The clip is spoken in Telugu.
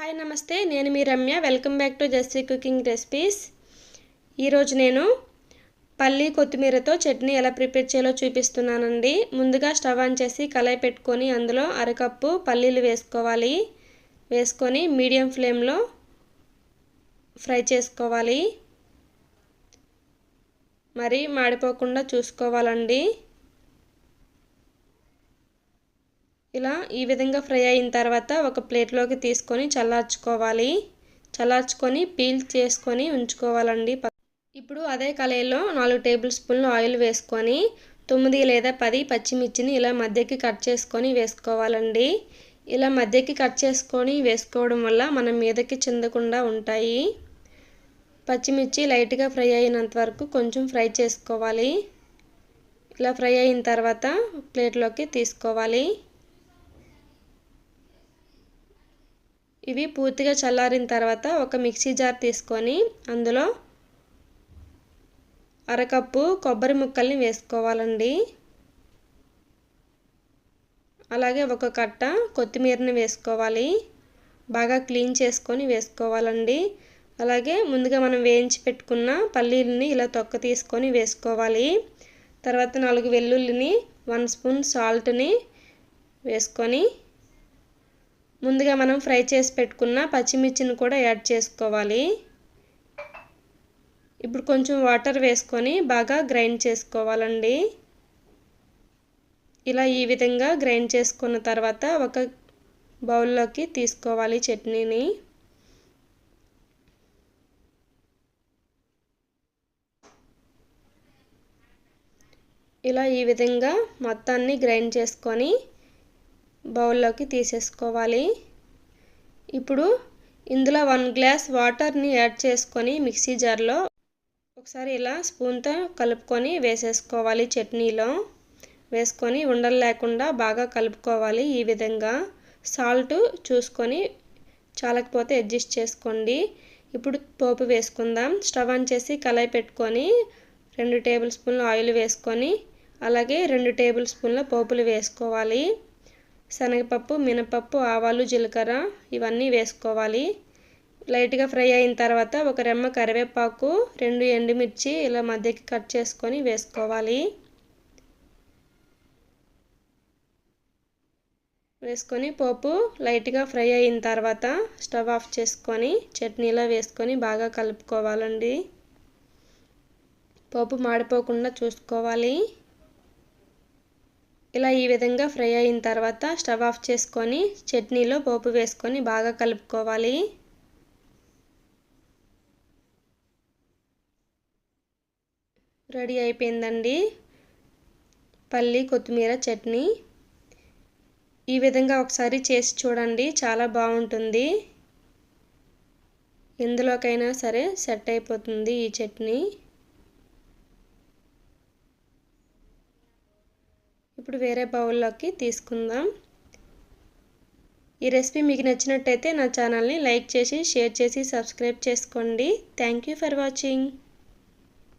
హాయ్ నమస్తే. నేను మీ Ramya. Welcome back to Jassi cooking recipes. ఈరోజు నేను పల్లి కొత్తిమీరతో చట్నీ ఎలా ప్రిపేర్ చేయాలో చూపిస్తున్నానండి. ముందుగా స్టవ్ ఆన్ చేసి కళాయి పెట్టుకొని అందులో అరకప్పు పల్లీలు వేసుకోవాలి. వేసుకొని మీడియం ఫ్లేమ్లో ఫ్రై చేసుకోవాలి. మరి మాడిపోకుండా చూసుకోవాలండి. ఇలా ఈ విధంగా ఫ్రై అయిన తర్వాత ఒక ప్లేట్లోకి తీసుకొని చల్లార్చుకోవాలి. చల్లార్చుకొని పీల్ చేసుకొని ఉంచుకోవాలండి. ఇప్పుడు అదే కళాయిలో నాలుగు టేబుల్ స్పూన్లు ఆయిల్ వేసుకొని తొమ్మిది లేదా పది పచ్చిమిర్చిని ఇలా మధ్యకి కట్ చేసుకొని వేసుకోవాలండి. ఇలా మధ్యకి కట్ చేసుకొని వేసుకోవడం వల్ల మనం మీదకి చెందకుండా ఉంటాయి. పచ్చిమిర్చి లైట్గా ఫ్రై అయినంత వరకు కొంచెం ఫ్రై చేసుకోవాలి. ఇలా ఫ్రై అయిన తర్వాత ప్లేట్లోకి తీసుకోవాలి. ఇవి పూర్తిగా చల్లారిన తర్వాత ఒక మిక్సీ జార్ తీసుకొని అందులో అరకప్పు కొబ్బరి ముక్కల్ని వేసుకోవాలండి. అలాగే ఒక కట్ట కొత్తిమీరని వేసుకోవాలి. బాగా క్లీన్ చేసుకొని వేసుకోవాలండి. అలాగే ముందుగా మనం వేయించి పెట్టుకున్న పల్లీలని ఇలా తొక్క తీసుకొని వేసుకోవాలి. తర్వాత నాలుగు వెల్లుల్లిని వన్ స్పూన్ సాల్ట్ని వేసుకొని ముందుగా మనం ఫ్రై చేసి పెట్టుకున్న పచ్చిమిర్చిని కూడా యాడ్ చేసుకోవాలి. ఇప్పుడు కొంచెం వాటర్ వేసుకొని బాగా గ్రైండ్ చేసుకోవాలండి. ఇలా ఈ విధంగా గ్రైండ్ చేసుకున్న తర్వాత ఒక బౌల్లోకి తీసుకోవాలి చట్నీని. ఇలా ఈ విధంగా మొత్తాన్ని గ్రైండ్ చేసుకొని బౌల్లోకి తీసేసుకోవాలి. ఇప్పుడు ఇందులో వన్ గ్లాస్ వాటర్ని యాడ్ చేసుకొని మిక్సీ జార్లో ఒకసారి ఇలా స్పూన్తో కలుపుకొని వేసేసుకోవాలి చట్నీలో. వేసుకొని ఉండలు లేకుండా బాగా కలుపుకోవాలి ఈ విధంగా. సాల్ట్ చూసుకొని చాలకపోతే అడ్జస్ట్ చేసుకోండి. ఇప్పుడు పోపు వేసుకుందాం. స్టవ్ ఆన్ చేసి కళాయి పెట్టుకొని రెండు టేబుల్ స్పూన్ల ఆయిల్ వేసుకొని అలాగే రెండు టేబుల్ స్పూన్ల పోపులు వేసుకోవాలి. శనగపప్పు మినపప్పు ఆవాలు జీలకర్ర ఇవన్నీ వేసుకోవాలి. లైట్గా ఫ్రై అయిన తర్వాత ఒక రెమ్మ కరివేపాకు రెండు ఎండుమిర్చి ఇలా మధ్యకి కట్ చేసుకొని వేసుకోవాలి. వేసుకొని పోపు లైట్గా ఫ్రై అయిన తర్వాత స్టవ్ ఆఫ్ చేసుకొని చట్నీలో వేసుకొని బాగా కలుపుకోవాలండి. పోపు మాడిపోకుండా చూసుకోవాలి. ఇలా ఈ విధంగా ఫ్రై అయిన తర్వాత స్టవ్ ఆఫ్ చేసుకొని చట్నీలో పోపు వేసుకొని బాగా కలుపుకోవాలి. రెడీ అయిపోయిందండి. పల్లి కొత్తిమీర చట్నీ. ఈ విధంగా ఒకసారి చేసి చూడండి చాలా బాగుంటుంది. ఎందులోకైనా సరే సెట్ అయిపోతుంది ఈ చట్నీ. ఇప్పుడు వేరే బౌల్లోకి తీసుకుందాం. ఈ రెసిపీ మీకు నచ్చినట్టయితే నా ఛానల్ని లైక్ చేసి షేర్ చేసి సబ్స్క్రైబ్ చేసుకోండి. Thank you for watching.